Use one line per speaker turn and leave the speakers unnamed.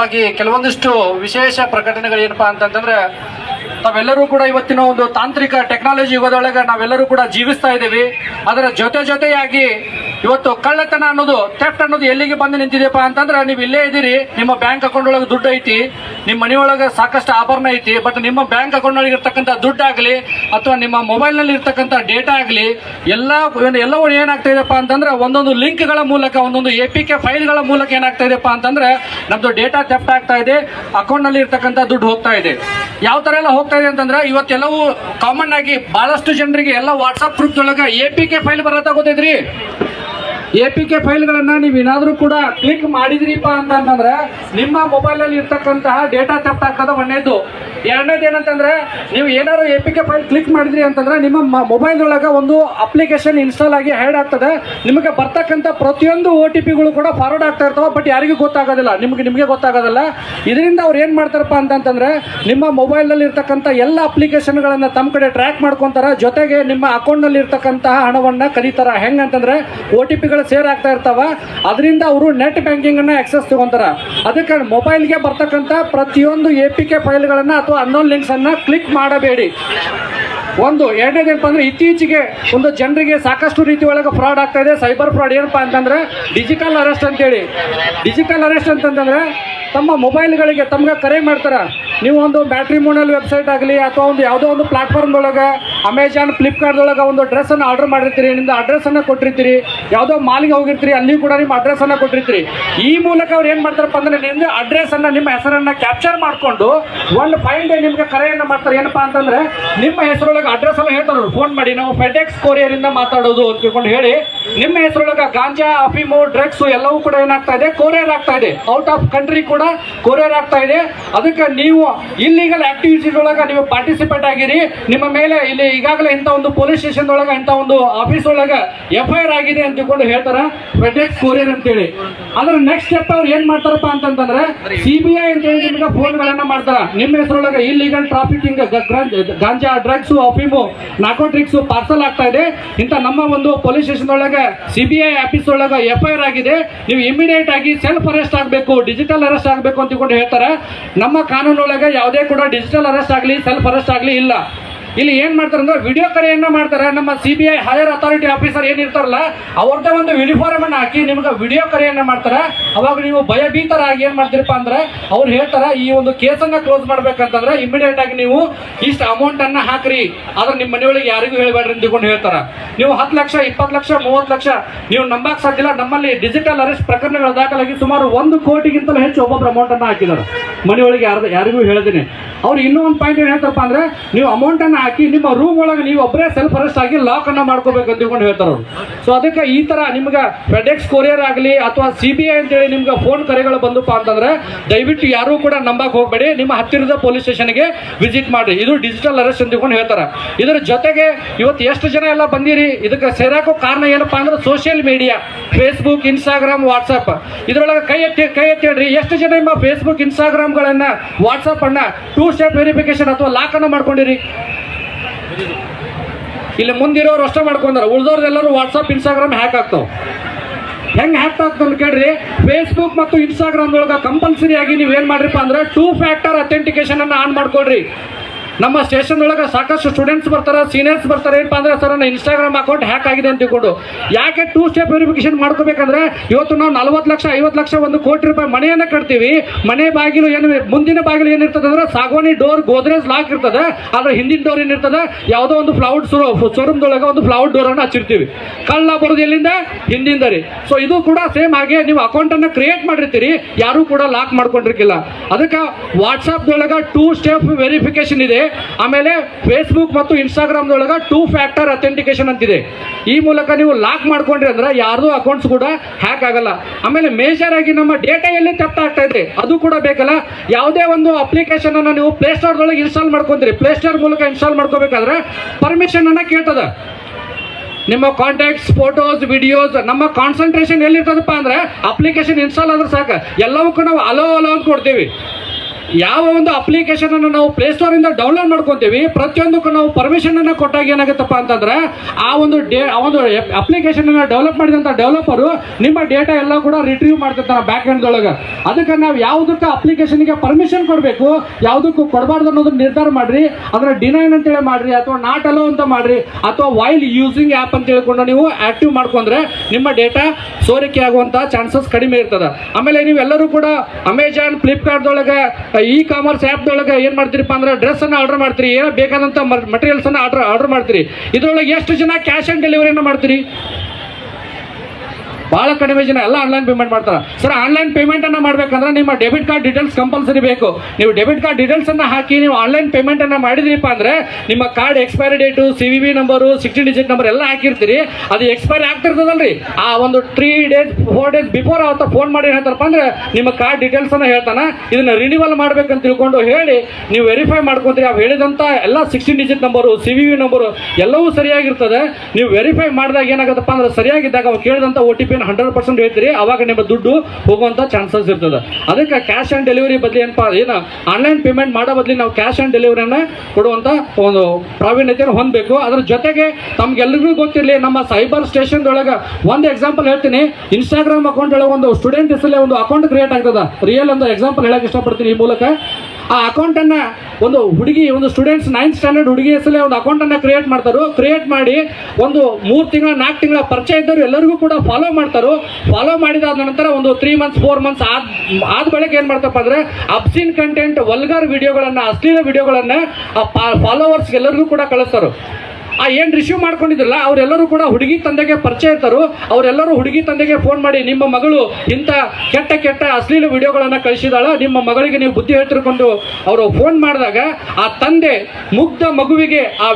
ಹಾಗೆ ಕೆಲವೊಂದಿಷ್ಟು ವಿಶೇಷ ಪ್ರಕಟಣೆಗಳು ಏನಪ್ಪಾ ಅಂತಂದ್ರೆ ತಾವೆಲ್ಲರೂ ಕೂಡ ಇವತ್ತಿನ ಒಂದು ತಾಂತ್ರಿಕ ಟೆಕ್ನಾಲಜಿ ಯುಗದೊಳಗೆ ನಾವೆಲ್ಲರೂ ಕೂಡ ಜೀವಿಸ್ತಾ ಇದ್ದೀವಿ. ಅದರ ಜೊತೆ ಜೊತೆಯಾಗಿ ಇವತ್ತು ಕಳ್ಳತನ ಅನ್ನೋದು ಥೆಫ್ಟ್ ಅನ್ನೋದು ಎಲ್ಲಿಗೆ ಬಂದು ನಿಂತಿದೆಯಪ್ಪ ಅಂತಂದ್ರೆ ನೀವು ಇಲ್ಲೇ ಇದ್ದೀರಿ, ನಿಮ್ಮ ಬ್ಯಾಂಕ್ ಅಕೌಂಟ್ ಒಳಗೆ ದುಡ್ಡು ಐತಿ, ನಿಮ್ಮ ಮನೆಯೊಳಗೆ ಸಾಕಷ್ಟು ಆಭರಣ ಐತಿ ಬಟ್ ನಿಮ್ಮ ಬ್ಯಾಂಕ್ ಅಕೌಂಟ್ ಒಳಗೆ ಇರ್ತಕ್ಕಂಥ ದುಡ್ಡು ಆಗಲಿ, ಅಥವಾ ನಿಮ್ಮ ಮೊಬೈಲ್ನಲ್ಲಿ ಇರ್ತಕ್ಕಂಥ ಡೇಟಾ ಆಗಲಿ, ಎಲ್ಲ, ಎಲ್ಲವೂ ಏನಾಗ್ತಾ ಇದೆಯಪ್ಪ ಅಂತಂದ್ರೆ ಒಂದೊಂದು ಲಿಂಕ್ಗಳ ಮೂಲಕ, ಒಂದೊಂದು ಎ ಪಿ ಕೆ ಫೈಲ್ಗಳ ಮೂಲಕ ಏನಾಗ್ತಾ ಇದೆಯಪ್ಪ ಅಂತಂದ್ರೆ ನಮ್ದು ಡೇಟಾ ಥೆಫ್ಟ್ ಆಗ್ತಾ ಇದೆ ಅಕೌಂಟ್ನಲ್ಲಿ ಇರ್ತಕ್ಕಂಥ ದುಡ್ಡು ಹೋಗ್ತಾ ಇದೆ. ಯಾವ ತರ ಎಲ್ಲ ಹೋಗ್ತಾ ಇದೆ ಅಂತಂದ್ರೆ ಇವತ್ತೆಲ್ಲವೂ ಕಾಮನ್ ಆಗಿ ಬಹಳಷ್ಟು ಜನರಿಗೆ ಎಲ್ಲ ವಾಟ್ಸಪ್ ಗ್ರೂಪ್ ಒಳಗ ಎ ಪಿ ಕೆ ಫೈಲ್ ಬರತ್ತ ಗೊತ್ತೈತ್ರಿ? ಎ ಪಿ ಕೆ ಫೈಲ್ಗಳನ್ನ ನೀವು ಏನಾದರೂ ಕೂಡ ಕ್ಲಿಕ್ ಮಾಡಿದ್ರಿಪ್ಪ ಅಂತಂದ್ರೆ, ನಿಮ್ಮ ಮೊಬೈಲ್ ಅಲ್ಲಿ ಇರ್ತಕ್ಕಂತಹ ಡೇಟಾ ಥೆಫ್ಟ್ ಹಾಕೋದು ಒಂದೇದು. ಎರಡನೇದು ಏನಂತಂದ್ರೆ ನೀವು ಏನಾದ್ರು A P K file click ಮಾಡಿದ್ರಿ ಅಂತಂದ್ರೆ, ನಿಮ್ಮ ಮೊಬೈಲ್ ಒಳಗ ಒಂದು ಅಪ್ಲಿಕೇಶನ್ ಇನ್ಸ್ಟಾಲ್ ಆಗಿ ಹ್ಯಾಡ್ ಆಗ್ತದೆ. ನಿಮಗೆ ಬರ್ತಕ್ಕಂಥ ಪ್ರತಿಯೊಂದು ಓ ಟಿ ಪಿಗಳು ಕೂಡ ಫಾರ್ವರ್ಡ್ ಆಗ್ತಾ ಇರ್ತಾವೆ ಬಟ್ ಯಾರಿಗೂ ಗೊತ್ತಾಗೋದಿಲ್ಲ. ನಿಮ್ಗೆ ನಿಮಗೆ ಗೊತ್ತಾಗೋದಿಲ್ಲ. ಇದರಿಂದ ಅವ್ರು ಏನು ಮಾಡ್ತಾರಪ್ಪ ಅಂತಂತಂದ್ರೆ ನಿಮ್ಮ ಮೊಬೈಲ್ನಲ್ಲಿ ಇರ್ತಕ್ಕಂಥ ಎಲ್ಲ ಅಪ್ಲಿಕೇಶನ್ಗಳನ್ನ ತಮ್ಮ ಕಡೆ ಟ್ರ್ಯಾಕ್ ಮಾಡ್ಕೊಂತಾರ. ಜೊತೆಗೆ ನಿಮ್ಮ ಅಕೌಂಟ್ನಲ್ಲಿ ಇರ್ತಕ್ಕಂತಹ ಹಣವನ್ನ ಕದೀತಾರ ಹೆಂಗಂತಂದ್ರೆ ಓ ಟಿ ಪಿಗಳು ಸೇರ್ ಆಗ್ತಾ ಇರ್ತಾವ, ಅದರಿಂದ ಅವರು ನೆಟ್ ಬ್ಯಾಂಕಿಂಗ್ ಅನ್ನ ಆಕ್ಸೆಸ್ ತಗೊಂತಾರ. ಅದಕ್ಕೆ ಮೊಬೈಲ್ಗೆ ಬರ್ತಕ್ಕಂಥ ಪ್ರತಿಯೊಂದು ಎ ಪಿ ಕೆ ಫೈಲ್ಗಳನ್ನು ಅಥವಾ ಅನ್ನೋನ್ ಲಿಂಕ್ಸ್ ಅನ್ನ ಕ್ಲಿಕ್ ಮಾಡಬೇಡಿ. ಒಂದು ಎರಡನೇದೇನಪ್ಪ ಅಂದ್ರೆ ಇತ್ತೀಚೆಗೆ ಒಂದು ಜನರಿಗೆ ಸಾಕಷ್ಟು ರೀತಿ ಒಳಗೆ ಫ್ರಾಡ್ ಆಗ್ತಾ ಇದೆ. ಸೈಬರ್ ಫ್ರಾಡ್ ಏನಪ್ಪ ಅಂತಂದ್ರೆ ಡಿಜಿಟಲ್ ಅರೆಸ್ಟ್ ಅಂತೇಳಿ. ಡಿಜಿಟಲ್ ಅರೆಸ್ಟ್ ಅಂತಂದ್ರೆ ತಮ್ಮ ಮೊಬೈಲ್ಗಳಿಗೆ ತಮ್ಗೆ ಕರೆ ಮಾಡ್ತಾರ. ನೀವು ಒಂದು ಮ್ಯಾಟ್ರಿಮೋನಲ್ ವೆಬ್ಸೈಟ್ ಆಗಲಿ ಅಥವಾ ಒಂದು ಯಾವುದೋ ಒಂದು ಪ್ಲಾಟ್ಫಾರ್ಮ್ದೊಳಗೆ ಅಮೆಜಾನ್ ಫ್ಲಿಪ್ಕಾರ್ಟ್ದೊಳಗೆ ಒಂದು ಡ್ರೆಸ್ಸನ್ನು ಆರ್ಡರ್ ಮಾಡಿರ್ತೀರಿ ನಿಮ್ಮದು ಅಡ್ರೆಸ್ಸನ್ನು ಕೊಟ್ಟಿರ್ತೀರಿ, ಯಾವುದೋ ಮಾಲಿಗೆ ಹೋಗಿರ್ತೀರಿ, ಅಲ್ಲಿ ಕೂಡ ನಿಮ್ಮ ಅಡ್ರೆಸ್ಸನ್ನು ಕೊಟ್ಟಿರ್ತೀರಿ. ಈ ಮೂಲಕ ಅವ್ರು ಏನು ಮಾಡ್ತಾರಪ್ಪ ಅಂದರೆ ನಿಮ್ಮದು ಅಡ್ರೆಸ್ಸನ್ನು ನಿಮ್ಮ ಹೆಸರನ್ನು ಕ್ಯಾಪ್ಚರ್ ಮಾಡಿಕೊಂಡು ಒಂದು ಫೈನ್ ಡೇ ನಿಮಗೆ ಕರೆಯನ್ನು ಮಾಡ್ತಾರೆ. ಏನಪ್ಪ ಅಂತಂದ್ರೆ, ನಿಮ್ಮ ಹೆಸರೊಳಗೆ ಅಡ್ರೆಸ್ ಹೇಳ್ತಾರೆ ಫೋನ್ ಮಾಡಿ, ನಾವು ಫೆಡೆಕ್ಸ್ ಕೊರಿಯರಿಂದ ಮಾತಾಡೋದು ಅಂತ ತಿಳ್ಕೊಂಡು ಹೇಳಿ, ನಿಮ್ಮ ಹೆಸರೊಳಗೆ ಗಾಂಜಾ ಅಫೀಮು ಡ್ರಗ್ಸು ಎಲ್ಲವೂ ಕೂಡ ಏನಾಗ್ತಾ ಇದೆ ಕೊರಿಯರ್ ಆಗ್ತಾ ಇದೆ. ಔಟ್ ಆಫ್ ಕಂಟ್ರಿ ಕೂಡ ಕೊರಿಯರ್ ಆಗ್ತಾ ಇದೆ. ಅದಕ್ಕೆ ನೀವು ಇಲ್ಲಿಗಲ್ ಆಕ್ಟಿವಿಟೀಸ್ ಒಳಗೆ ನೀವು ಪಾರ್ಟಿಸಿಪೇಟ್ ಆಗಿರಿ. ನಿಮ್ಮ ಮೇಲೆ ಇಲ್ಲಿ ಈಗಾಗಲೇ ಇಂಥ ಒಂದು ಪೊಲೀಸ್ ಸ್ಟೇಷನ್ ಒಳಗೆ, ಇಂಥ ಒಂದು ಆಫೀಸ್ ಒಳಗೆ ಎಫ್ ಐ ಆರ್ ಆಗಿದೆ ಅಂತ ತಿಳ್ಕೊಂಡು ಹೇಳ್ತಾರೆ? ಫೆಡೆಕ್ಸ್ ಕೊರಿಯರ್ ಅಂತೇಳಿ. ಅದ್ರ ನೆಕ್ಸ್ಟ್ ಸ್ಟೆಪ್ ಅವ್ರು ಏನ್ ಮಾಡ್ತಾರಪ್ಪ ಅಂತಂದ್ರೆ ಸಿಬಿಐ ಅಂತ ಹೇಳಿ ನಿಮ್ಗೆ ಫೋನ್ಗಳನ್ನ ಮಾಡ್ತಾರ. ನಿಮ್ಮ ಹೆಸರೊಳಗೆ ಇಲ್ಲಿಗಲ್ ಟ್ರಾಫಿಕಿಂಗ್ ಗಾಂಜಾ ಡ್ರಗ್ಸ್ ಅಫೀಮು ನಾಕೋಟ್ರಿಕ್ಸ್ ಪಾರ್ಸಲ್ ಆಗ್ತಾ ಇದೆ. ಇಂಥ ನಮ್ಮ ಒಂದು ಪೊಲೀಸ್ ಸ್ಟೇಷನ್ ಒಳಗೆ ಸಿಬಿಐ ಆಫೀಸ್ ಒಳಗೆ ಎಫ್ ಐ ಆರ್ ಆಗಿದೆ. ನೀವು ಇಮಿಡಿಯೇಟ್ ಆಗಿ ಸೆಲ್ಫ್ ಅರೆಸ್ಟ್ ಆಗಬೇಕು ಡಿಜಿಟಲ್ ಅರೆಸ್ಟ್ ಆಗಬೇಕು ಅಂತ ಹೇಳ್ತಾರೆ. ನಮ್ಮ ಕಾನೂನೊಳಗೆ ಯಾವುದೇ ಕೂಡ ಡಿಜಿಟಲ್ ಅರೆಸ್ಟ್ ಆಗಲಿ ಸೆಲ್ಫ್ ಅರೆಸ್ಟ್ ಆಗಲಿ ಇಲ್ಲ. ಇಲ್ಲಿ ಏನ್ ಮಾಡ್ತಾರೆ ಅಂದ್ರೆ ವಿಡಿಯೋ ಕರೆಯನ್ನು ಮಾಡ್ತಾರೆ. ನಮ್ಮ C B I higher authority officer ಏನಿರ್ತಾರಲ್ಲ ಅವ್ರದ್ದೇ ಒಂದು ಯೂನಿಫಾರ್ಮ್ ಅನ್ನು ಹಾಕಿ ನಿಮ್ಗೆ ವಿಡಿಯೋ ಕರೆಯನ್ನು ಮಾಡ್ತಾರೆ. ಅವಾಗ ನೀವು ಭಯಭೀತರಾಗಿ ಏನು ಮಾಡ್ತೀರಪ್ಪ ಅಂದ್ರೆ, ಅವ್ರು ಹೇಳ್ತಾರ, ಈ ಒಂದು ಕೇಸನ್ನ ಕ್ಲೋಸ್ ಮಾಡ್ಬೇಕಂತಂದ್ರೆ ಇಮಿಡಿಯೇಟ್ ಆಗಿ ನೀವು ಇಷ್ಟು ಅಮೌಂಟ್ ಅನ್ನ ಹಾಕ್ರಿ. ಆದ್ರೆ ನಿಮ್ಮ ಮನೆಯೊಳಗೆ ಯಾರಿಗೂ ಹೇಳ್ಬೇಡ್ರಿ ಅಂತ ಹೇಳ್ತಾರ. ನೀವು ಹತ್ತು ಲಕ್ಷ, ಇಪ್ಪತ್ತು ಲಕ್ಷ, ಮೂವತ್ತು ಲಕ್ಷ, ನೀವು ನಂಬಕ್ ಸಾಧ್ಯ ಇಲ್ಲ. ನಮ್ಮಲ್ಲಿ ಡಿಜಿಟಲ್ ಅರೆಸ್ಟ್ ಪ್ರಕರಣಗಳು ದಾಖಲಾಗಿ ಸುಮಾರು ಒಂದು ಕೋಟಿಗಿಂತಲೂ ಹೆಚ್ಚು ಒಬ್ಬೊಬ್ಬರು ಅಮೌಂಟನ್ನು ಹಾಕಿದ್ದಾರೆ. ಮನೆಯೊಳಗೆ ಯಾರು ಯಾರಿಗೂ ಹೇಳಿದ್ದೀನಿ ಅವ್ರು ಇನ್ನೂ ಒಂದು ಪಾಯಿಂಟ್ ಏನು ಹೇಳ್ತಾರಪ್ಪ ಅಂದ್ರೆ, ನೀವು ಅಮೌಂಟ್ ಅನ್ನ ಹಾಕಿ ನಿಮ್ಮ ರೂಮ್ ಒಳಗೆ ನೀವು ಒಬ್ಬರೇ ಸೆಲ್ಫ್ ಅರೆಸ್ಟ್ ಆಗಿ ಲಾಕನ್ನು ಮಾಡ್ಕೋಬೇಕು ಅಂತ ತಿಳ್ಕೊಂಡು ಹೇಳ್ತಾರೆ ಅವರು. ಸೊ ಅದಕ್ಕೆ ಈ ತರ ನಿಮ್ಗೆ ಫೆಡೆಕ್ಸ್ ಕೊರಿಯರ್ ಆಗಲಿ ಅಥವಾ ಸಿ ಬಿ ಐ ಅಂತೇಳಿ ನಿಮ್ಗೆ ಫೋನ್ ಕರೆಗಳು ಬಂದಪ್ಪ ಅಂತಂದ್ರೆ, ದಯವಿಟ್ಟು ಯಾರೂ ಕೂಡ ನಂಬಕ್ ಹೋಗಬೇಡಿ. ನಿಮ್ಮ ಹತ್ತಿರದ ಪೊಲೀಸ್ ಸ್ಟೇಷನ್ಗೆ ವಿಸಿಟ್ ಮಾಡಿ ಇದು ಡಿಜಿಟಲ್ ಅರೆಸ್ಟ್ ಅಂತ ತಿಳ್ಕೊಂಡು ಹೇಳ್ತಾರೆ. ಇದರ ಜೊತೆಗೆ ಇವತ್ತು ಎಷ್ಟು ಜನ ಎಲ್ಲ ಬಂದಿರಿ? ಇದಕ್ಕೆ ಸೇರಾಕೋ ಕಾರಣ ಏನಪ್ಪಾ ಅಂದ್ರೆ social media Facebook Instagram WhatsApp ಇದರೊಳಗೆ ಕೈ ಎತ್ತಿ ಕೈ ಎತ್ತಿ ಹೇಳ್ರಿ ಎಷ್ಟು ಜನ ನಿಮ್ಮ ಫೇಸ್ಬುಕ್ ಇನ್ಸ್ಟಾಗ್ರಾಮ್ಗಳನ್ನ ವಾಟ್ಸಪ್ ಅನ್ನ ಟೂ ಸ್ಟೆಪ್ ವೆರಿಫಿಕೇಶನ್ ಅಥವಾ ಲಾಕ್ ಅನ್ನ ಮಾಡ್ಕೊಂಡಿರಿ. ಇಲ್ಲಿ ಮುಂದಿರೋರು ಅಷ್ಟೇ ಮಾಡ್ಕೊಂಡಾರ. ಉಳಿದವ್ರದೆಲ್ಲರೂ ವಾಟ್ಸಪ್ ಇನ್ಸ್ಟಾಗ್ರಾಮ್ ಹ್ಯಾಕ್ ಆಗ್ತಾವ. ಹೆಂಗ್ ಹ್ಯಾಕ್ ಆಗ್ತಾವೆ ಕೇಳ್ರಿ. ಫೇಸ್ಬುಕ್ ಮತ್ತು ಇನ್ಸ್ಟಾಗ್ರಾಮ್ ಒಳಗ ಕಂಪಲ್ಸರಿ ಆಗಿ ನೀವು ಏನು ಮಾಡ್ರಿಪ್ಪ ಅಂದ್ರೆ ಟೂ ಫ್ಯಾಕ್ಟರ್ ಅಥೆಂಟಿಕೇಶನ್ ಅನ್ನ ಆನ್ ಮಾಡ್ಕೊಳ್ರಿ. ನಮ್ಮ ಸ್ಟೇಷನ್ ಒಳಗೆ ಸಾಕಷ್ಟು ಸ್ಟೂಡೆಂಟ್ಸ್ ಬರ್ತಾರೆ ಸೀನಿಯರ್ಸ್ ಬರ್ತಾರೆ. ಏನಪ್ಪ ಅಂದ್ರೆ ಸರ್, ನನ್ನ ಇನ್ಸ್ಟಾಗ್ರಾಮ್ ಅಕೌಂಟ್ ಹ್ಯಾಕ್ ಆಗಿದೆ ಅಂತ ತಿಳ್ಕೊಂಡು. ಯಾಕೆ ಟೂ ಸ್ಟೆಪ್ ವೆರಿಫಿಕೇಶನ್ ಮಾಡ್ಕೋಬೇಕಂದ್ರೆ ಇವತ್ತು ನಾವು ನಲ್ವತ್ತು ಲಕ್ಷ, ಐವತ್ತು ಲಕ್ಷ ಒಂದು ಕೋಟಿ ರೂಪಾಯಿ ಮನೆಯನ್ನು ಕಟ್ತೀವಿ. ಮನೆ ಬಾಗಿಲು ಏನು, ಮುಂದಿನ ಬಾಗಿಲು ಏನಿರ್ತದೆ ಅಂದ್ರೆ ಸಾಗವಾನಿ ಡೋರ್ ಗೋದ್ರೇಜ್ ಲಾಕ್ ಇರ್ತದೆ. ಆದ್ರೆ ಹಿಂದಿನ ಡೋರ್ ಏನಿರ್ತದೆ, ಯಾವುದೋ ಒಂದು ಫ್ಲೌಡ್ ಶೋರೂಮ್ದೊಳಗೆ ಒಂದು ಫ್ಲೌಡ್ ಡೋರ್ ಅನ್ನ ಹಚ್ಚಿರ್ತೀವಿ. ಕಳ್ಳ ಬರೋದು ಎಲ್ಲಿಂದ? ಹಿಂದಿಂದ ರೀ. ಸೊ ಇದು ಕೂಡ ಸೇಮ್ ಹಾಗೆ ನೀವು ಅಕೌಂಟ್ ಅನ್ನ ಕ್ರಿಯೇಟ್ ಮಾಡಿರ್ತೀರಿ. ಯಾರು ಕೂಡ ಲಾಕ್ ಮಾಡ್ಕೊಂಡಿರ್ಕಿಲ್ಲ. ಅದಕ್ಕೆ ವಾಟ್ಸಪ್ ಒಳಗ ಟೂ ಸ್ಟೆಪ್ ವೆರಿಫಿಕೇಶನ್ ಇದೆ. ಆಮೇಲೆ ಫೇಸ್ಬುಕ್ ಮತ್ತು ಇನ್ಸ್ಟಾಗ್ರಾಮ್ ಒಳಗ ಟೂ ಫ್ಯಾಕ್ಟರ್ ಅಥೆಂಟಿಕೇಶನ್ ಅಂತಿದೆ. ಈ ಮೂಲಕ ನೀವು ಲಾಕ್ ಮಾಡ್ಕೊಂಡ್ರಿ ಅಂದ್ರೆ ಯಾರ್ದು ಅಕೌಂಟ್ಸ್ ಕೂಡ ಹ್ಯಾಕ್ ಆಗಲ್ಲ. ಆಮೇಲೆ ಮೇಜರ್ ಆಗಿ ನಮ್ಮ ಡೇಟಾ ಎಲ್ಲಿ ತಪ್ಪ ಆಗ್ತಾ ಇದೆ, ಅದು ಕೂಡ ಬೇಕಲ್ಲ. ಯಾವುದೇ ಒಂದು ಅಪ್ಲಿಕೇಶನ್ ಅನ್ನು ನೀವು ಪ್ಲೇ ಸ್ಟೋರ್ ಒಳಗೆ ಇನ್ಸ್ಟಾಲ್ ಮಾಡ್ಕೊಂತೀರಿ ಪ್ಲೇ ಸ್ಟೋರ್ ಮೂಲಕ ಇನ್ಸ್ಟಾಲ್ ಮಾಡ್ಕೋಬೇಕಾದ್ರೆ ಪರ್ಮಿಷನ್ ಅನ್ನ ಕೇಳ್ತದ. ನಿಮ್ಮ ಕಾಂಟ್ಯಾಕ್ಟ್ಸ್ ಫೋಟೋಸ್ ವಿಡಿಯೋಸ್ ನಮ್ಮ ಕಾನ್ಸಂಟ್ರೇಷನ್ ಎಲ್ಲಿರ್ತದಪ್ಪ ಅಂದ್ರೆ ಅಪ್ಲಿಕೇಶನ್ ಇನ್ಸ್ಟಾಲ್ ಆದ್ರೆ ಸಾಕು. ಎಲ್ಲವಕ್ಕೂ ನಾವು ಅಲೋ ಅಲೋ ಅಂತ ಕೊಡ್ತೀವಿ. ಯಾವ ಒಂದು ಅಪ್ಲಿಕೇಶನ್ ಅನ್ನು ನಾವು ಪ್ಲೇಸ್ಟೋರ್ ಇಂದ ಡೌನ್ಲೋಡ್ ಮಾಡ್ಕೊಂತೀವಿ, ಪ್ರತಿಯೊಂದಕ್ಕೂ ನಾವು ಪರ್ಮಿಷನ್ ಅನ್ನ ಕೊಟ್ಟಾಗ ಏನಾಗುತ್ತಪ್ಪ ಅಂತಂದ್ರೆ, ಆ ಒಂದು ಡೇ, ಆ ಒಂದು ಅಪ್ಲಿಕೇಶನ್ ಅನ್ನ ಡೆವಲಪ್ ಮಾಡಿದಂತ ಡೆವಲಪರು ನಿಮ್ಮ ಡೇಟಾ ಎಲ್ಲ ಕೂಡ ರಿಟ್ರೀವ್ ಮಾಡ್ತಿರ್ತಾರೆ ಬ್ಯಾಕ್ ಎಂಡ್ ಒಳಗೆ ಅದಕ್ಕೆ ನಾವು ಯಾವುದಕ್ಕೆ ಅಪ್ಲಿಕೇಶನ್ಗೆ ಪರ್ಮಿಷನ್ ಕೊಡಬೇಕು, ಯಾವುದಕ್ಕೂ ಕೊಡಬಾರ್ದು ಅನ್ನೋದನ್ನ ನಿರ್ಧಾರ ಮಾಡ್ರಿ, ಅದನ್ನ ಡಿನೈನ್ ಅಂತೇಳಿ ಮಾಡ್ರಿ, ಅಥವಾ ನಾಟ್ ಅಲೋ ಅಂತ ಮಾಡ್ರಿ, ಅಥವಾ ವೈಲ್ ಯೂಸಿಂಗ್ ಆ್ಯಪ್ ಅಂತ ಹೇಳ್ಕೊಂಡು ನೀವು ಆಕ್ಟಿವ್ ಮಾಡ್ಕೊಂಡ್ರೆ ನಿಮ್ಮ ಡೇಟಾ ಸೋರಿಕೆ ಆಗುವಂತ ಚಾನ್ಸಸ್ ಕಡಿಮೆ ಇರ್ತದೆ. ಆಮೇಲೆ ನೀವೆಲ್ಲರೂ ಕೂಡ ಅಮೆಜಾನ್ ಫ್ಲಿಪ್ಕಾರ್ಟ್ದೊಳಗೆ ಇ ಕಾಮರ್ಸ್ ಆ್ಯಪ್ದೊಳಗೆ ಏನು ಮಾಡ್ತೀರಿಪ್ಪ ಅಂದ್ರೆ ಡ್ರೆಸ್ ಅನ್ನು ಆರ್ಡರ್ ಮಾಡ್ತೀರಿ, ಏನೋ ಬೇಕಾದಂಥ ಮಟೀರಿಯಲ್ಸನ್ನು ಆರ್ಡರ್ ಆರ್ಡರ್ ಮಾಡ್ತೀರಿ. ಇದರೊಳಗೆ ಎಷ್ಟು ಜನ ಕ್ಯಾಶ್ ಆನ್ ಡೆಲಿವರಿಯನ್ನು ಮಾಡ್ತೀರಿ? ಬಹಳ ಕಡಿಮೆ ಜನ ಎಲ್ಲ ಆನ್ಲೈನ್ ಪೇಮೆಂಟ್ ಮಾಡ್ತಾರೆ. ಸರ್ ಆನ್ಲೈನ್ ಪೇಮೆಂಟ್ ಅನ್ನ ಮಾಡ್ಬೇಕಂದ್ರೆ ನಿಮ್ಮ ಡೆಬಿಟ್ ಕಾರ್ಡ್ ಡೀಟೇಲ್ಸ್ ಕಂಪಲ್ಸರಿ ಬೇಕು. ನೀವು ಡೆಬಿಟ್ ಕಾರ್ಡ್ ಡೀಟೇಲ್ಸನ್ನು ಹಾಕಿ ನೀವು ಆನ್ಲೈನ್ ಪೇಮೆಂಟ್ ಅನ್ನ ಮಾಡಿದ್ರಿಪ್ಪ ಅಂದ್ರೆ ನಿಮ್ಮ card expiry date C V V number sixty digit number ಎಲ್ಲ ಹಾಕಿರ್ತೀರಿ. ಅದು ಎಕ್ಸ್ಪೈರಿ ಆಗ್ತಿರ್ತದಲ್ರಿ ಆ ಒಂದು three days four days before ಅವತ್ತ ಫೋನ್ ಮಾಡಿ ಹೇಳ್ತಾರಪ್ಪ ಅಂದ್ರೆ ನಿಮ್ಮ ಕಾರ್ಡ್ ಡೀಟೇಲ್ಸನ್ನು ಹೇಳ್ತಾನೆ. ಇದನ್ನು ರಿನಿವಲ್ ಮಾಡ್ಬೇಕಂತ ತಿಳ್ಕೊಂಡು ಹೇಳಿ ನೀವು ವೆರಿಫೈ ಮಾಡ್ಕೊಂತೀರಿ. ಅವು ಹೇಳಿದಂತ ಎಲ್ಲ sixteen digit number C V V number ಎಲ್ಲವೂ ಸರಿಯಾಗಿರ್ತದೆ. ನೀವು ವೆರಿಫೈ ಮಾಡಿದಾಗ ಏನಾಗುತ್ತಪ್ಪ ಅಂದ್ರೆ ಸರಿಯಾಗಿದ್ದಾಗ ಅವ್ರು ಕೇಳಿದಂತ O T P hundred percent ಹೇಳ್ತೀರಿ, ಅವಾಗ ನಿಮ್ಮ ದುಡ್ಡು ಹೋಗುವಂಥ ಚಾನ್ಸಸ್ ಇರ್ತದೆ. ಅದಕ್ಕೆ ಕ್ಯಾಶ್ ಆನ್ ಡೆಲಿವರಿ ಬದಲಿ ಏನಪ್ಪ ಏನು ಆನ್ಲೈನ್ ಪೇಮೆಂಟ್ ಮಾಡೋ ಬದಲಿ ನಾವು ಕ್ಯಾಶ್ ಆನ್ ಡೆಲಿವರಿನ ಕೊಡುವಂಥ ಒಂದು ಪ್ರಾವೀಣ್ಯತೆಯನ್ನು ಹೊಂದಬೇಕು. ಅದ್ರ ಜೊತೆಗೆ ತಮ್ಗೆಲ್ರಿಗೂ ಗೊತ್ತಿರಲಿ, ನಮ್ಮ ಸೈಬರ್ ಸ್ಟೇಷನ್ದೊಳಗೆ ಒಂದು ಎಕ್ಸಾಂಪಲ್ ಹೇಳ್ತೀನಿ. ಇನ್ಸ್ಟಾಗ್ರಾಮ್ ಅಕೌಂಟ್ ಒಳಗೆ ಒಂದು ಸ್ಟೂಡೆಂಟ್ ಹೆಸರಲ್ಲಿ ಒಂದು ಅಕೌಂಟ್ ಕ್ರಿಯೇಟ್ ಆಗ್ತದೆ. ರಿಯಲ್ ಒಂದು ಎಕ್ಸಾಂಪಲ್ ಹೇಳಕ್ಕೆ ಇಷ್ಟಪಡ್ತೀನಿ ಈ ಮೂಲಕ. ಆ ಅಕೌಂಟ್ ಅನ್ನ ಒಂದು ಹುಡುಗಿ, ಒಂದು ಸ್ಟೂಡೆಂಟ್ಸ್ ನೈನ್ತ್ ಸ್ಟ್ಯಾಂಡರ್ಡ್ ಹುಡುಗಿ ಹೆಸರಲ್ಲಿ ಒಂದು ಅಕೌಂಟ್ ಅನ್ನ ಕ್ರಿಯೇಟ್ ಮಾಡ್ತಾರೋ. ಕ್ರಿಯೇಟ್ ಮಾಡಿ ಒಂದು ಮೂರು ತಿಂಗಳ ನಾಲ್ಕು ತಿಂಗಳ ಪರಿಚಯ ಇದ್ದವರು ಎಲ್ಲರಿಗೂ ಕೂಡ ಫಾಲೋ ಮಾಡ್ತಾರೋ. ಫಾಲೋ ಮಾಡಿದಾದ ನಂತರ ಒಂದು ತ್ರೀ ಮಂತ್ಸ್ ಫೋರ್ ಮಂತ್ಸ್ ಆದ ಆದ ಬಳಿಕ ಏನು ಮಾಡ್ತಪ್ಪ ಅಂದ್ರೆ ಅಬ್ಸಿನ್ ಕಂಟೆಂಟ್ ವಲ್ಗರ್ ವಿಡಿಯೋಗಳನ್ನು ಅಶ್ಲೀಲ ವಿಡಿಯೋಗಳನ್ನು ಆ ಫಾಲೋವರ್ಸ್ ಎಲ್ಲರಿಗೂ ಕೂಡ ಕಳಿಸ್ತಾರೋ. ಆ ಏನು ರಿಸೀವ್ ಮಾಡ್ಕೊಂಡಿದ್ರಲ್ಲ, ಅವರೆಲ್ಲರೂ ಕೂಡ ಹುಡುಗಿ ತಂದೆಗೆ ಪರಿಚಯ ಇರ್ತಾರೋ. ಅವರೆಲ್ಲರೂ ಹುಡುಗಿ ತಂದೆಗೆ ಫೋನ್ ಮಾಡಿ, ನಿಮ್ಮ ಮಗಳು ಇಂಥ ಕೆಟ್ಟ ಕೆಟ್ಟ ಅಶ್ಲೀಲ ವಿಡಿಯೋಗಳನ್ನು ಕಳಿಸಿದಾಳ, ನಿಮ್ಮ ಮಗಳಿಗೆ ನೀವು ಬುದ್ಧಿ ಹೇಳ್ತಿರ್ಕೊಂಡು ಅವರು ಫೋನ್ ಮಾಡಿದಾಗ, ಆ ತಂದೆ ಮುಗ್ಧ ಮಗುವಿಗೆ ಆ